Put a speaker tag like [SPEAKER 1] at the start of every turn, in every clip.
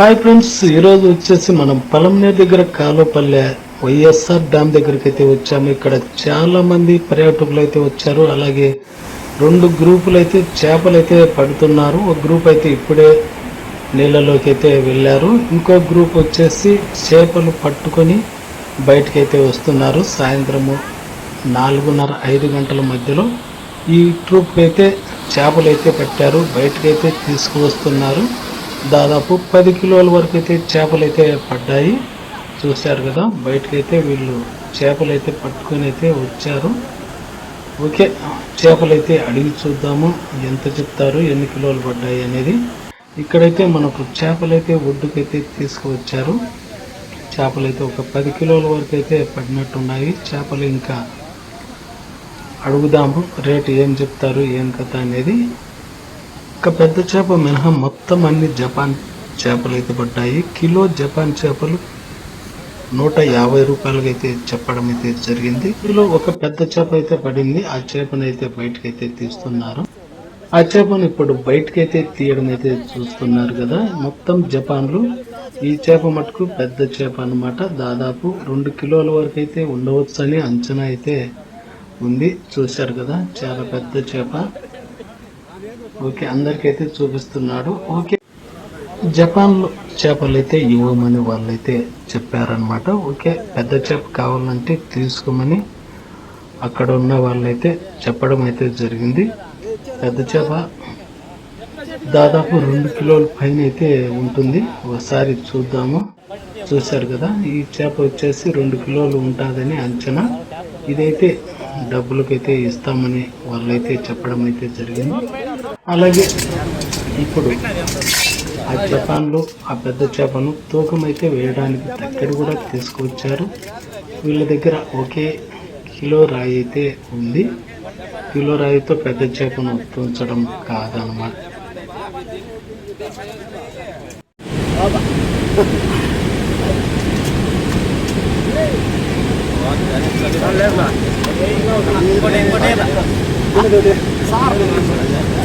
[SPEAKER 1] Hi friends ఈరోజు వచ్చేసి మనం పలంనేరు దగ్గర కాలువపల్లె వైఎస్ఆర్ డ్యామ్ దగ్గరికి అయితే వచ్చాము. ఇక్కడ చాలా మంది పర్యాటకులు అయితే వచ్చారు. అలాగే రెండు గ్రూపులు అయితే చేపలు అయితే పడుతున్నారు. ఒక గ్రూప్ అయితే ఇప్పుడే నీళ్ళలోకి అయితే వెళ్ళారు. ఇంకో గ్రూప్ వచ్చేసి చేపలు పట్టుకొని బయటకు అయితే వస్తున్నారు. సాయంత్రము నాలుగున్నర ఐదు గంటల మధ్యలో ఈ ట్రూప్ అయితే చేపలు అయితే పట్టారు. బయటకైతే తీసుకువస్తున్నారు. దాదాపు పది కిలోల వరకు అయితే చేపలు అయితే పడ్డాయి. చూశారు కదా బయటకైతే వీళ్ళు చేపలు అయితే పట్టుకొని అయితే వచ్చారు. ఓకే చేపలు అయితే అడిగి చూద్దాము ఎంత చెప్తారు ఎన్ని కిలోలు పడ్డాయి అనేది. ఇక్కడైతే మనకు చేపలు అయితే ఒడ్డుకైతే తీసుకువచ్చారు. చేపలు అయితే ఒక పది కిలోల వరకు అయితే పడినట్టున్నాయి. చేపలు ఇంకా అడుగుదాము రేటు ఏం చెప్తారు ఏం కథ అనేది. ఒక పెద్ద చేప మినహా మొత్తం అన్ని జపాన్ చేపలు అయితే పడ్డాయి. కిలో జపాన్ చేపలు నూట యాభై రూపాయలకి అయితే చెప్పడం అయితే జరిగింది. ఇందులో ఒక పెద్ద చేప అయితే పడింది. ఆ చేపను అయితే బయటకైతే తీస్తున్నారు. ఆ చేపను ఇప్పుడు బయటకైతే తీయడం అయితే చూస్తున్నారు కదా. మొత్తం జపాన్లు. ఈ చేప మటుకు పెద్ద చేప అన్నమాట. దాదాపు రెండు కిలోల వరకు అయితే ఉండవచ్చని అంచనా అయితే ఉంది. చూశారు కదా చాలా పెద్ద చేప. ఓకే అందరికైతే చూపిస్తున్నాడు. ఓకే. జపాన్లో చేపలు అయితే ఇవ్వమని వాళ్ళైతే చెప్పారనమాట ఓకే పెద్ద చేప కావాలంటే తీసుకోమని అక్కడ ఉన్న వాళ్ళైతే చెప్పడం అయితే జరిగింది. పెద్ద చేప దాదాపు రెండు కిలోల పైన అయితే ఉంటుంది. ఒకసారి చూద్దాము. చూశారు కదా ఈ చేప వచ్చేసి రెండు కిలోలు ఉంటుందని అంచనా. ఇదైతే డబ్బులకైతే ఇస్తామని వాళ్ళైతే చెప్పడం అయితే జరిగింది. అలాగే ఇప్పుడు ఆ జపాన్లో ఆ పెద్ద చేపను తూకం అయితే వేయడానికి తక్కడి కూడా తీసుకువచ్చారు. వీళ్ళ దగ్గర ఒకే కిలో రాయి అయితే ఉంది. కిలో రాయితో పెద్ద చేపను తుంచడం కాదనమాట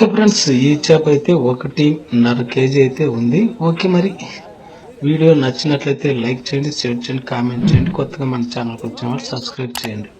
[SPEAKER 1] ఓకే ఫ్రెండ్స్ ఈ చేప అయితే ఒకటిన్నర కేజీ అయితే ఉంది. ఓకే మరి. వీడియో నచ్చినట్లయితే లైక్ చేయండి షేర్ చేయండి కామెంట్ చేయండి. కొత్తగా మన ఛానల్కి వచ్చిన వాళ్ళు సబ్స్క్రైబ్ చేయండి.